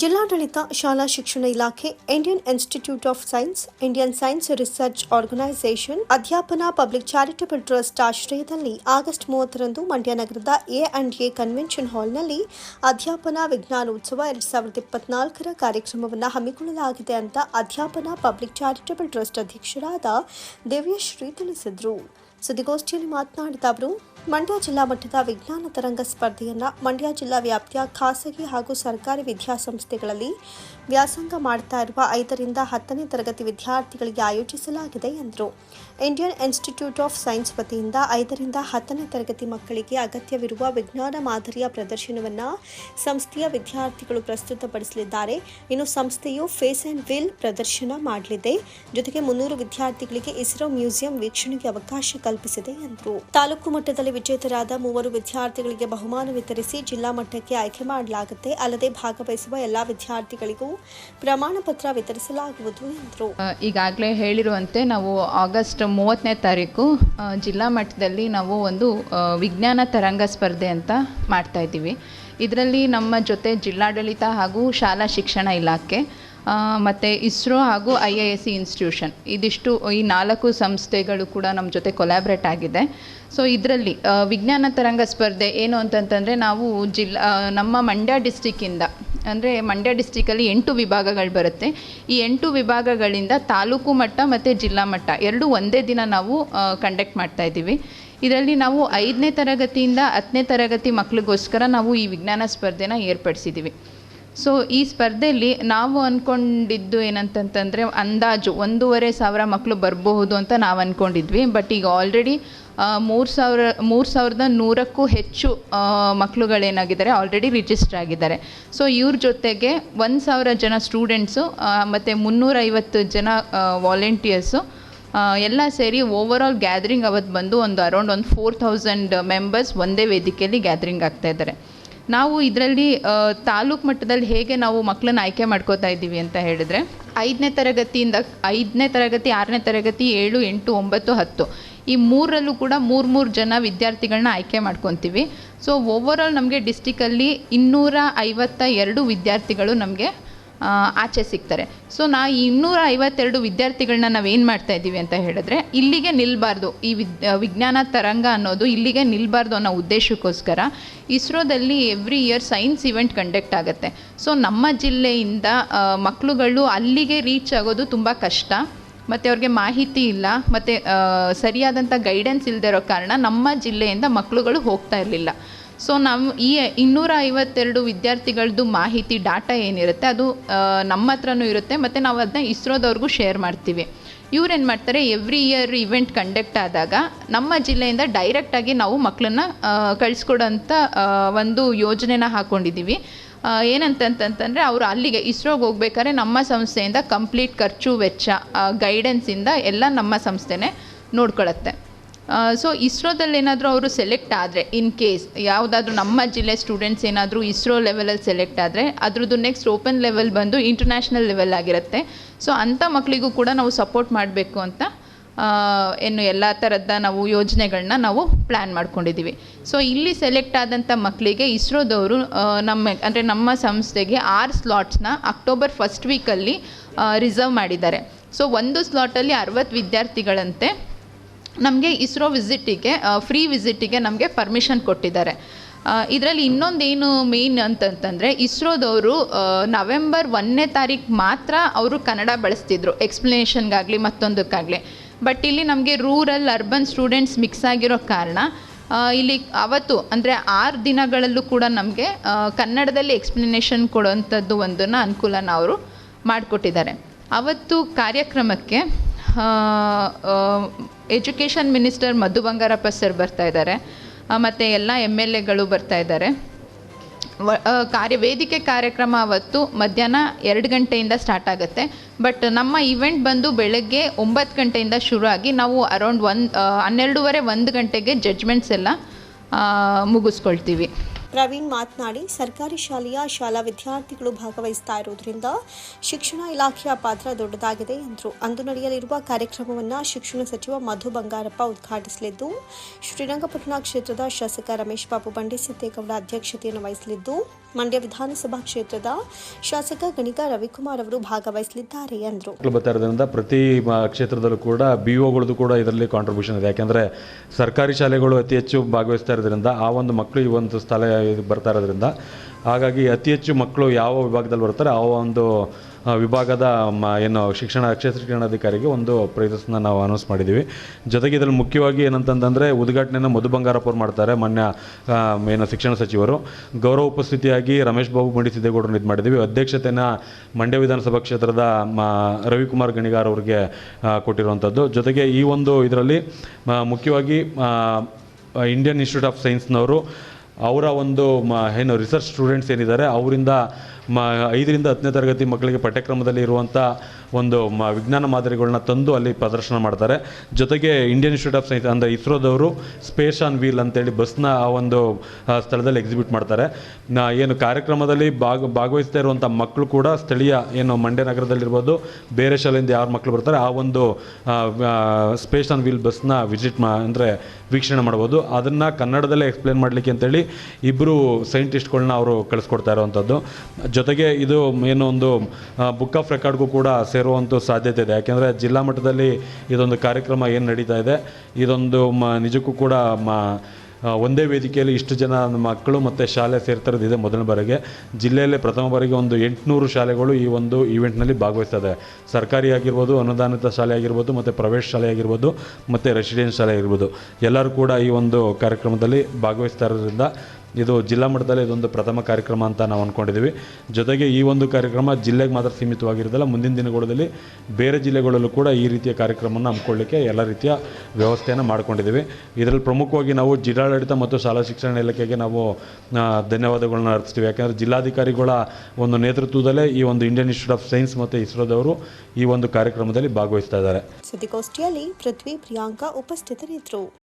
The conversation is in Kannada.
ಜಿಲ್ಲಾಡಳಿತ, ಶಾಲಾ ಶಿಕ್ಷಣ ಇಲಾಖೆ Indian institute of science Indian science research organisation Adhyapana public charitable trust ಆಶ್ರಯದಲ್ಲಿ ಆಗಸ್ಟ್ ಮೂವತ್ತರಂದು ಮಂಡ್ಯ ನಗರದ ಎ ಅಂಡ್ ಎ ಕನ್ವೆನ್ಷನ್ ಹಾಲ್ನಲ್ಲಿ ಅಧ್ಯಾಪನ ವಿಜ್ಞಾನೋತ್ಸವ ಎರಡ್ ಸಾವಿರದ ಇಪ್ಪತ್ನಾಲ್ಕರ ಕಾರ್ಯಕ್ರಮವನ್ನು ಹಮ್ಮಿಕೊಳ್ಳಲಾಗಿದೆ ಅಂತ ಅಧ್ಯಾಪನಾ ಪಬ್ಲಿಕ್ ಚಾರಿಟಬಲ್ ಟ್ರಸ್ಟ್ ಅಧ್ಯಕ್ಷರಾದ ದಿವ್ಯಶ್ರೀ ತಿಳಿಸಿದರು. ಸುದ್ದಿಗೋಷ್ಠಿಯಲ್ಲಿ ಮಾತನಾಡಿದ ಅವರು, ಮಂಡ್ಯ ಜಿಲ್ಲಾ ಮಟ್ಟದ ವಿಜ್ಞಾನ ತರಂಗ ಸ್ಪರ್ಧೆಯನ್ನು ಮಂಡ್ಯ ಜಿಲ್ಲಾ ವ್ಯಾಪ್ತಿಯ ಖಾಸಗಿ ಹಾಗೂ ಸರ್ಕಾರಿ ವಿದ್ಯಾಸಂಸ್ಥೆಗಳಲ್ಲಿ ವ್ಯಾಸಂಗ ಮಾಡ್ತಾ ಇರುವ ಐದರಿಂದ ಹತ್ತನೇ ತರಗತಿ ವಿದ್ಯಾರ್ಥಿಗಳಿಗೆ ಆಯೋಜಿಸಲಾಗಿದೆ ಎಂದರು. ಇಂಡಿಯನ್ ಇನ್ಸ್ಟಿಟ್ಯೂಟ್ ಆಫ್ ಸೈನ್ಸ್ ವತಿಯಿಂದ ಐದರಿಂದ ಹತ್ತನೇ ತರಗತಿ ಮಕ್ಕಳಿಗೆ ಅಗತ್ಯವಿರುವ ವಿಜ್ಞಾನ ಮಾದರಿಯ ಪ್ರದರ್ಶನವನ್ನು ಸಂಸ್ಥೆಯ ವಿದ್ಯಾರ್ಥಿಗಳು ಪ್ರಸ್ತುತಪಡಿಸಲಿದ್ದಾರೆ. ಇನ್ನು ಸಂಸ್ಥೆಯು ಫೇಸ್ ಆ್ಯಂಡ್ ವಿಲ್ ಪ್ರದರ್ಶನ ಮಾಡಲಿದೆ. ಜೊತೆಗೆ ಮುನ್ನೂರು ವಿದ್ಯಾರ್ಥಿಗಳಿಗೆ ಇಸ್ರೋ ಮ್ಯೂಸಿಯಂ ವೀಕ್ಷಣೆಗೆ ಅವಕಾಶ ಕಲ್ಪಿಸಿದೆ ಎಂದರು. ತಾಲೂಕು ಮಟ್ಟದಲ್ಲಿ ವಿಜೇತರಾದ ಮೂವರು ವಿದ್ಯಾರ್ಥಿಗಳಿಗೆ ಬಹುಮಾನ ವಿತರಿಸಿ ಜಿಲ್ಲಾ ಮಟ್ಟಕ್ಕೆ ಆಯ್ಕೆ ಮಾಡಲಾಗುತ್ತೆ. ಅಲ್ಲದೆ ಭಾಗವಹಿಸುವ ಎಲ್ಲಾ ವಿದ್ಯಾರ್ಥಿಗಳಿಗೂ ಪ್ರಮಾಣ ಪತ್ರ ವಿತರಿಸಲಾಗುವುದು ಎಂದರು. ಈಗಾಗಲೇ ಹೇಳಿರುವಂತೆ ನಾವು ಆಗಸ್ಟ್ ಮೂವತ್ತನೇ ತಾರೀಕು ಜಿಲ್ಲಾ ಮಟ್ಟದಲ್ಲಿ ನಾವು ಒಂದು ವಿಜ್ಞಾನ ತರಂಗ ಸ್ಪರ್ಧೆ ಅಂತ ಮಾಡ್ತಾ ಇದ್ದೀವಿ. ಇದರಲ್ಲಿ ನಮ್ಮ ಜೊತೆ ಜಿಲ್ಲಾಡಳಿತ ಹಾಗೂ ಶಾಲಾ ಶಿಕ್ಷಣ ಇಲಾಖೆ ಮತ್ತು ಇಸ್ರೋ ಹಾಗೂ I I S C institution. ಇದಿಷ್ಟು ಈ ನಾಲ್ಕು ಸಂಸ್ಥೆಗಳು ಕೂಡ ನಮ್ಮ ಜೊತೆ ಕೊಲ್ಯಾಬ್ರೇಟ್ ಆಗಿದೆ. ಸೊ ಇದರಲ್ಲಿ ವಿಜ್ಞಾನ ತರಂಗ ಸ್ಪರ್ಧೆ ಏನು ಅಂತಂತಂದರೆ ನಾವು ಜಿಲ್ಲಾ ನಮ್ಮ ಮಂಡ್ಯ ಡಿಸ್ಟಿಕ್ಕಿಂದ ಅಂದರೆ ಮಂಡ್ಯ ಡಿಸ್ಟಿಕಲ್ಲಿ ಎಂಟು ವಿಭಾಗಗಳು ಬರುತ್ತೆ. ಈ ಎಂಟು ವಿಭಾಗಗಳಿಂದ ತಾಲೂಕು ಮಟ್ಟ ಮತ್ತು ಜಿಲ್ಲಾ ಮಟ್ಟ ಎರಡು ಒಂದೇ ದಿನ ನಾವು ಕಂಡಕ್ಟ್ ಮಾಡ್ತಾ ಇದ್ದೀವಿ. ಇದರಲ್ಲಿ ನಾವು ಐದನೇ ತರಗತಿಯಿಂದ ಹತ್ತನೇ ತರಗತಿ ಮಕ್ಕಳಿಗೋಸ್ಕರ ನಾವು ಈ ವಿಜ್ಞಾನ ಸ್ಪರ್ಧೆನ ಏರ್ಪಡಿಸಿದ್ದೀವಿ. ಸೊ ಈ ಸ್ಪರ್ಧೆಯಲ್ಲಿ ನಾವು ಅಂದ್ಕೊಂಡಿದ್ದು ಏನಂತಂತಂದರೆ ಅಂದಾಜು ಒಂದೂವರೆ ಸಾವಿರ ಮಕ್ಕಳು ಬರಬಹುದು ಅಂತ ನಾವು ಅಂದ್ಕೊಂಡಿದ್ವಿ ಬಟ್ ಈಗ ಆಲ್ರೆಡಿ ಮೂರು ಸಾವಿರ, ಮೂರು ಸಾವಿರದ ನೂರಕ್ಕೂ ಹೆಚ್ಚು ಮಕ್ಕಳುಗಳೇನಾಗಿದ್ದಾರೆ ಆಲ್ರೆಡಿ ರಿಜಿಸ್ಟರ್ ಆಗಿದ್ದಾರೆ. ಸೊ ಇವ್ರ ಜೊತೆಗೆ ಒಂದು ಸಾವಿರ ಜನ ಸ್ಟೂಡೆಂಟ್ಸು ಮತ್ತು ಮುನ್ನೂರೈವತ್ತು ಜನ ವಾಲಂಟಿಯರ್ಸು ಎಲ್ಲ ಸೇರಿ ಓವರ್ ಆಲ್ ಗ್ಯಾದ್ರಿಂಗ್ ಅವತ್ತು ಬಂದು ಒಂದು ಅರೌಂಡ್ ಒಂದು ಫೋರ್ ಥೌಸಂಡ್ ಮೆಂಬರ್ಸ್ ಒಂದೇ ವೇದಿಕೆಯಲ್ಲಿ ಗ್ಯಾದ್ರಿಂಗ್ ಆಗ್ತಾ ಇದ್ದಾರೆ. ನಾವು ಇದರಲ್ಲಿ ತಾಲೂಕು ಮಟ್ಟದಲ್ಲಿ ಹೇಗೆ ನಾವು ಮಕ್ಕಳನ್ನ ಆಯ್ಕೆ ಮಾಡ್ಕೋತಾ ಇದ್ದೀವಿ ಅಂತ ಹೇಳಿದ್ರೆ, ಐದನೇ ತರಗತಿಯಿಂದ, ಐದನೇ ತರಗತಿ, ಆರನೇ ತರಗತಿ, ಏಳು, ಎಂಟು, ಒಂಬತ್ತು, ಹತ್ತು. ಈ ಮೂರರಲ್ಲೂ ಕೂಡ ಮೂರು ಮೂರು ಜನ ವಿದ್ಯಾರ್ಥಿಗಳನ್ನ ಆಯ್ಕೆ ಮಾಡ್ಕೊತೀವಿ. ಸೊ ಓವರಾಲ್ ನಮಗೆ ಡಿಸ್ಟಿಕಲ್ಲಿ ಇನ್ನೂರ ಐವತ್ತ ಎರಡು ವಿದ್ಯಾರ್ಥಿಗಳು ನಮಗೆ ಆಚೆ ಸಿಗ್ತಾರೆ. ಸೊ ನಾ ಈ ಇನ್ನೂರ ಐವತ್ತೆರಡು ವಿದ್ಯಾರ್ಥಿಗಳನ್ನ ನಾವೇನು ಮಾಡ್ತಾ ಇದ್ದೀವಿ ಅಂತ ಹೇಳಿದ್ರೆ, ಇಲ್ಲಿಗೆ ನಿಲ್ಬಾರ್ದು. ಈ ವಿಜ್ಞಾನ ತರಂಗ ಅನ್ನೋದು ಇಲ್ಲಿಗೆ ನಿಲ್ಬಾರ್ದು ಅನ್ನೋ ಉದ್ದೇಶಕ್ಕೋಸ್ಕರ ಇಸ್ರೋದಲ್ಲಿ every year science event conduct ಆಗುತ್ತೆ. ಸೊ ನಮ್ಮ ಜಿಲ್ಲೆಯಿಂದ ಮಕ್ಕಳುಗಳು ಅಲ್ಲಿಗೆ ರೀಚ್ ಆಗೋದು ತುಂಬ ಕಷ್ಟ. ಮತ್ತು ಅವ್ರಿಗೆ ಮಾಹಿತಿ ಇಲ್ಲ. ಮತ್ತು ಸರಿಯಾದಂಥ ಗೈಡೆನ್ಸ್ ಇಲ್ಲದೆ ಇರೋ ಕಾರಣ ನಮ್ಮ ಜಿಲ್ಲೆಯಿಂದ ಮಕ್ಕಳುಗಳು ಹೋಗ್ತಾ ಇರಲಿಲ್ಲ. ಸೊ ನಮ್ಮ ಈ ಇನ್ನೂರ ಐವತ್ತೆರಡು ವಿದ್ಯಾರ್ಥಿಗಳದ್ದು ಮಾಹಿತಿ, ಡಾಟಾ ಏನಿರುತ್ತೆ, ಅದು ನಮ್ಮ ಹತ್ರನೂ ಇರುತ್ತೆ, ಮತ್ತು ನಾವು ಅದನ್ನ ಇಸ್ರೋದವ್ರಿಗೂ ಶೇರ್ ಮಾಡ್ತೀವಿ. ಇವ್ರೇನು ಮಾಡ್ತಾರೆ, ಎವ್ರಿ ಇಯರ್ ಇವೆಂಟ್ ಕಂಡಕ್ಟ್ ಆದಾಗ ನಮ್ಮ ಜಿಲ್ಲೆಯಿಂದ ಡೈರೆಕ್ಟಾಗಿ ನಾವು ಮಕ್ಕಳನ್ನ ಕಳಿಸ್ಕೊಡೋಂಥ ಒಂದು ಯೋಜನೆನ ಹಾಕ್ಕೊಂಡಿದ್ದೀವಿ ಏನಂತಂತಂತಂದರೆ ಅವರು ಅಲ್ಲಿಗೆ ಇಸ್ರೋಗೆ ಹೋಗ್ಬೇಕಾದ್ರೆ ನಮ್ಮ ಸಂಸ್ಥೆಯಿಂದ ಕಂಪ್ಲೀಟ್ ಖರ್ಚು ವೆಚ್ಚ ಗೈಡೆನ್ಸಿಂದ ಎಲ್ಲ ನಮ್ಮ ಸಂಸ್ಥೆನೇ ನೋಡ್ಕೊಳತ್ತೆ. ಸೊ ಇಸ್ರೋದಲ್ಲಿ ಏನಾದರೂ ಅವರು ಸೆಲೆಕ್ಟ್ ಆದರೆ ಇನ್ ಕೇಸ್ ಯಾವುದಾದ್ರೂ ನಮ್ಮ ಜಿಲ್ಲೆ ಸ್ಟೂಡೆಂಟ್ಸ್ ಏನಾದರೂ ಇಸ್ರೋ ಲೆವೆಲಲ್ಲಿ ಸೆಲೆಕ್ಟ್ ಆದರೆ, ಅದ್ರದ್ದು ನೆಕ್ಸ್ಟ್ ಓಪನ್ ಲೆವೆಲ್ ಬಂದು ಇಂಟರ್ನ್ಯಾಷನಲ್ ಲೆವೆಲ್ ಆಗಿರುತ್ತೆ. ಸೊ ಅಂಥ ಮಕ್ಕಳಿಗೂ ಕೂಡ ನಾವು ಸಪೋರ್ಟ್ ಮಾಡಬೇಕು ಅಂತ ಏನು ಎಲ್ಲ ಥರದ ನಾವು ಯೋಜನೆಗಳನ್ನ ನಾವು ಪ್ಲ್ಯಾನ್ ಮಾಡ್ಕೊಂಡಿದ್ದೀವಿ ಸೊ ಇಲ್ಲಿ ಸೆಲೆಕ್ಟ್ ಆದಂಥ ಮಕ್ಕಳಿಗೆ ಇಸ್ರೋದವರು ನಮ್ಮ, ಅಂದರೆ ನಮ್ಮ ಸಂಸ್ಥೆಗೆ ಆರು ಸ್ಲಾಟ್ಸ್ನ ಅಕ್ಟೋಬರ್ ಫಸ್ಟ್ ವೀಕಲ್ಲಿ ರಿಸರ್ವ್ ಮಾಡಿದ್ದಾರೆ. ಸೊ ಒಂದು ಸ್ಲಾಟಲ್ಲಿ ಅರವತ್ತು ವಿದ್ಯಾರ್ಥಿಗಳಂತೆ ನಮಗೆ ಇಸ್ರೋ ವಿಸಿಟಿಗೆ ಫ್ರೀ ವಿಸಿಟಿಗೆ ನಮಗೆ ಪರ್ಮಿಷನ್ ಕೊಟ್ಟಿದ್ದಾರೆ. ಇದರಲ್ಲಿ ಇನ್ನೊಂದೇನು ಮೇನ್ ಅಂತಂತಂದರೆ, ಇಸ್ರೋದವರು ನವೆಂಬರ್ ಒಂದನೇ ತಾರೀಕು ಮಾತ್ರ ಅವರು ಕನ್ನಡ ಬಳಸ್ತಿದ್ರು. ಎಕ್ಸ್ಪ್ಲನೇಷನ್ಗಾಗಲಿ ಮತ್ತೊಂದಕ್ಕಾಗಲಿ. ಬಟ್ ಇಲ್ಲಿ ನಮಗೆ ರೂರಲ್ ಅರ್ಬನ್ ಸ್ಟೂಡೆಂಟ್ಸ್ ಮಿಕ್ಸ್ ಆಗಿರೋ ಕಾರಣ ಇಲ್ಲಿ ಅವತ್ತು, ಅಂದರೆ ಆರು ದಿನಗಳಲ್ಲೂ ಕೂಡ ನಮಗೆ ಕನ್ನಡದಲ್ಲಿ ಎಕ್ಸ್ಪ್ಲನೇಷನ್ ಕೊಡೋವಂಥದ್ದು ಒಂದನ್ನು ಅನುಕೂಲನ ಅವರು ಮಾಡಿಕೊಟ್ಟಿದ್ದಾರೆ. ಅವತ್ತು ಕಾರ್ಯಕ್ರಮಕ್ಕೆ education minister Madhu Bangarappa sir ಬರ್ತಾ ಇದ್ದಾರೆ. ಮತ್ತು ಎಲ್ಲ ಎಂ ಎಲ್ ಎಗಳು ಬರ್ತಾ ಇದ್ದಾರೆ. ಕಾರ್ಯ, ವೇದಿಕೆ ಕಾರ್ಯಕ್ರಮ ಅವತ್ತು ಮಧ್ಯಾಹ್ನ ಎರಡು ಗಂಟೆಯಿಂದ ಸ್ಟಾರ್ಟ್ ಆಗುತ್ತೆ. ಬಟ್ ನಮ್ಮ ಈವೆಂಟ್ ಬಂದು ಬೆಳಗ್ಗೆ ಒಂಬತ್ತು ಗಂಟೆಯಿಂದ ಶುರು ಆಗಿ ನಾವು ಅರೌಂಡ್ ಒಂದು ಹನ್ನೆರಡೂವರೆ ಒಂದು ಗಂಟೆಗೆ ಜಡ್ಜ್ಮೆಂಟ್ಸ್ ಎಲ್ಲ ಮುಗಿಸ್ಕೊಳ್ತೀವಿ. ಪ್ರವೀಣ್ ಮಾತನಾಡಿ, ಸರ್ಕಾರಿ ಶಾಲೆಯ ಶಾಲಾ ವಿದ್ಯಾರ್ಥಿಗಳು ಭಾಗವಹಿಸ್ತಾ ಇರುವುದರಿಂದ ಶಿಕ್ಷಣ ಇಲಾಖೆಯ ಪಾತ್ರ ದೊಡ್ಡದಾಗಿದೆ ಎಂದರು. ಅಂದು ನಡೆಯಲಿರುವ ಕಾರ್ಯಕ್ರಮವನ್ನು ಶಿಕ್ಷಣ ಸಚಿವ ಮಧು ಬಂಗಾರಪ್ಪ ಉದ್ಘಾಟಿಸಲಿದ್ದು, ಶ್ರೀರಂಗಪಟ್ಟಣ ಕ್ಷೇತ್ರದ ಶಾಸಕ ರಮೇಶ್ ಬಾಬು ಬಂಡಿಸಿದ್ದೇಗೌಡ ಅಧ್ಯಕ್ಷತೆಯನ್ನು ವಹಿಸಲಿದ್ದು, ಮಂಡ್ಯ ವಿಧಾನಸಭಾ ಕ್ಷೇತ್ರದ ಶಾಸಕ ಗಣಿಕ ರವಿಕುಮಾರ್ ಅವರು ಭಾಗವಹಿಸಲಿದ್ದಾರೆ ಎಂದರು. ಪ್ರತಿ ಕ್ಷೇತ್ರದಲ್ಲೂ ಕೂಡ ಬಿ ಒಗಳದ್ದು ಕೂಡ ಇದರಲ್ಲಿ ಕಾಂಟ್ರಿಬ್ಯೂಷನ್ ಇದೆ. ಯಾಕೆಂದರೆ ಸರ್ಕಾರಿ ಶಾಲೆಗಳು ಅತಿ ಹೆಚ್ಚು ಭಾಗವಹಿಸ್ತಾ ಇರೋದ್ರಿಂದ ಆ ಒಂದು ಮಕ್ಕಳು ಈ ಒಂದು ಸ್ಥಳ ಇದು ಬರ್ತಾ ಇರೋದ್ರಿಂದ. ಹಾಗಾಗಿ ಅತಿ ಹೆಚ್ಚು ಮಕ್ಕಳು ಯಾವ ವಿಭಾಗದಲ್ಲಿ ಬರ್ತಾರೆ, ಆ ಒಂದು ವಿಭಾಗದ, ಮ, ಏನು ಶಿಕ್ಷಣ ಕ್ಷೇತ್ರ ಶಿಕ್ಷಣಾಧಿಕಾರಿಗೆ ಒಂದು ಪ್ರೈಸಸ್ನ ನಾವು ಅನೌನ್ಸ್ ಮಾಡಿದ್ದೀವಿ. ಜೊತೆಗೆ ಇದರಲ್ಲಿ ಮುಖ್ಯವಾಗಿ ಏನಂತಂದರೆ ಉದ್ಘಾಟನೆಯನ್ನು ಮಧು ಬಂಗಾರಪ್ಪ ಅವ್ರು ಮಾಡ್ತಾರೆ, ಮಾನ್ಯ ಏನು ಶಿಕ್ಷಣ ಸಚಿವರು. ಗೌರವ ಉಪಸ್ಥಿತಿಯಾಗಿ ರಮೇಶ್ ಬಾಬು ಬಂಡಿಸಿದ್ದೇಗೌಡರನ್ನ ಇದು ಮಾಡಿದ್ದೀವಿ. ಅಧ್ಯಕ್ಷತೆಯನ್ನು ಮಂಡ್ಯ ವಿಧಾನಸಭಾ ಕ್ಷೇತ್ರದ, ಮ, ರವಿಕುಮಾರ್ ಗಣಿಗಾರ್ ಅವರಿಗೆ ಕೊಟ್ಟಿರುವಂಥದ್ದು ಜೊತೆಗೆ ಈ ಒಂದು ಇದರಲ್ಲಿ ಮುಖ್ಯವಾಗಿ ಇಂಡಿಯನ್ ಇನ್ಸ್ಟಿಟ್ಯೂಟ್ ಆಫ್ ಸೈನ್ಸ್ನವರು ಅವರ ಒಂದು ಮ ಏನು ರಿಸರ್ಚ್ ಸ್ಟೂಡೆಂಟ್ಸ್ ಏನಿದ್ದಾರೆ ಅವರಿಂದ ಮ, ಐದರಿಂದ ಹತ್ತನೇ ತರಗತಿ ಮಕ್ಕಳಿಗೆ ಪಠ್ಯಕ್ರಮದಲ್ಲಿ ಇರುವಂಥ ಒಂದು ಮ, ವಿಜ್ಞಾನ ಮಾದರಿಗಳನ್ನ ತಂದು ಅಲ್ಲಿ ಪ್ರದರ್ಶನ ಮಾಡ್ತಾರೆ. ಜೊತೆಗೆ ಇಂಡಿಯನ್ ಇನ್ಸ್ಟಿಟ್ಯೂಟ್ ಆಫ್ ಸೈನ್ಸ್ ಅಂದರೆ ಇಸ್ರೋದವರು ಸ್ಪೇಸ್ ಆನ್ ವೀಲ್ ಅಂತೇಳಿ ಬಸ್ನ ಆ ಒಂದು ಸ್ಥಳದಲ್ಲಿ ಎಕ್ಸಿಬಿಟ್ ಮಾಡ್ತಾರೆ. ಏನು ಕಾರ್ಯಕ್ರಮದಲ್ಲಿ ಭಾಗ, ಭಾಗವಹಿಸ್ತಾ ಇರುವಂಥ ಮಕ್ಕಳು ಕೂಡ ಸ್ಥಳೀಯ ಏನು ಮಂಡ್ಯ ನಗರದಲ್ಲಿರ್ಬೋದು, ಬೇರೆ ಶಾಲೆಯಿಂದ ಯಾರು ಮಕ್ಕಳು ಬರ್ತಾರೆ, ಆ ಒಂದು ಸ್ಪೇಸ್ ಆನ್ ವೀಲ್ ಬಸ್ನ ವಿಸಿಟ್ ಮಾ, ಅಂದರೆ ವೀಕ್ಷಣೆ ಮಾಡ್ಬೋದು. ಅದನ್ನು ಕನ್ನಡದಲ್ಲೇ ಎಕ್ಸ್ಪ್ಲೇನ್ ಮಾಡಲಿಕ್ಕೆ ಅಂತೇಳಿ ಇಬ್ಬರು ಸೈಂಟಿಸ್ಟ್ಗಳನ್ನ ಅವರು ಕಳಿಸ್ಕೊಡ್ತಾ ಇರುವಂಥದ್ದು ಜೊತೆಗೆ ಇದು ಏನು ಒಂದು ಬುಕ್ ಆಫ್ ರೆಕಾರ್ಡ್ಗೂ ಕೂಡ ಸೇರುವಂಥ ಸಾಧ್ಯತೆ ಇದೆ. ಯಾಕೆಂದರೆ ಜಿಲ್ಲಾ ಮಟ್ಟದಲ್ಲಿ ಇದೊಂದು ಕಾರ್ಯಕ್ರಮ ಏನು ನಡೀತಾ ಇದೆ, ಇದೊಂದು ಮ, ನಿಜಕ್ಕೂ ಕೂಡ ಮ ಒಂದೇ ವೇದಿಕೆಯಲ್ಲಿ ಇಷ್ಟು ಜನ ಮಕ್ಕಳು ಮತ್ತು ಶಾಲೆ ಸೇರ್ತಿರೋದು ಇದೆ ಮೊದಲ ಬಾರಿಗೆ. ಜಿಲ್ಲೆಯಲ್ಲೇ ಪ್ರಥಮ ಬಾರಿಗೆ ಒಂದು ಎಂಟುನೂರು ಶಾಲೆಗಳು ಈ ಒಂದು ಈವೆಂಟ್ನಲ್ಲಿ ಭಾಗವಹಿಸ್ತದೆ. ಸರ್ಕಾರಿ ಆಗಿರ್ಬೋದು, ಅನುದಾನಿತ ಶಾಲೆ ಆಗಿರ್ಬೋದು, ಮತ್ತು ಪ್ರವೇಶ ಶಾಲೆ ಆಗಿರ್ಬೋದು, ಮತ್ತು ರೆಸಿಡೆನ್ಸ್ ಶಾಲೆ ಆಗಿರ್ಬೋದು. ಎಲ್ಲರೂ ಕೂಡ ಈ ಒಂದು ಕಾರ್ಯಕ್ರಮದಲ್ಲಿ ಭಾಗವಹಿಸ್ತಾ ಇರೋದ್ರಿಂದ ಇದು ಜಿಲ್ಲಾ ಮಟ್ಟದಲ್ಲಿ ಇದೊಂದು ಪ್ರಥಮ ಕಾರ್ಯಕ್ರಮ ಅಂತ ನಾವು ಅಂದ್ಕೊಂಡಿದ್ದೀವಿ ಜೊತೆಗೆ ಈ ಒಂದು ಕಾರ್ಯಕ್ರಮ ಜಿಲ್ಲೆಗೆ ಮಾತ್ರ ಸೀಮಿತವಾಗಿರೋದಿಲ್ಲ, ಮುಂದಿನ ದಿನಗಳಲ್ಲಿ ಬೇರೆ ಜಿಲ್ಲೆಗಳಲ್ಲೂ ಕೂಡ ಈ ರೀತಿಯ ಕಾರ್ಯಕ್ರಮವನ್ನು ಹಮ್ಮಿಕೊಳ್ಳಿಕ್ಕೆ ಎಲ್ಲ ರೀತಿಯ ವ್ಯವಸ್ಥೆಯನ್ನು ಮಾಡ್ಕೊಂಡಿದ್ದೀವಿ. ಇದರಲ್ಲಿ ಪ್ರಮುಖವಾಗಿ ನಾವು ಜಿಲ್ಲಾಡಳಿತ ಮತ್ತು ಶಾಲಾ ಶಿಕ್ಷಣ ಇಲಾಖೆಗೆ ನಾವು ಧನ್ಯವಾದಗಳನ್ನ ಅರ್ಪಿಸ್ತೀವಿ. ಯಾಕೆಂದರೆ ಜಿಲ್ಲಾಧಿಕಾರಿಗಳ ಒಂದು ನೇತೃತ್ವದಲ್ಲೇ ಈ ಒಂದು ಇಂಡಿಯನ್ ಇನ್ಸ್ಟಿಟ್ಯೂಟ್ ಆಫ್ ಸೈನ್ಸ್ ಮತ್ತು ಇಸ್ರೋದವರು ಈ ಒಂದು ಕಾರ್ಯಕ್ರಮದಲ್ಲಿ ಭಾಗವಹಿಸ್ತಾ ಇದ್ದಾರೆ. ಸುದ್ದಿಗೋಷ್ಠಿಯಲ್ಲಿ ಪೃಥ್ವಿ ಪ್ರಿಯಾಂಕಾ ಉಪಸ್ಥಿತರಿದ್ದರು.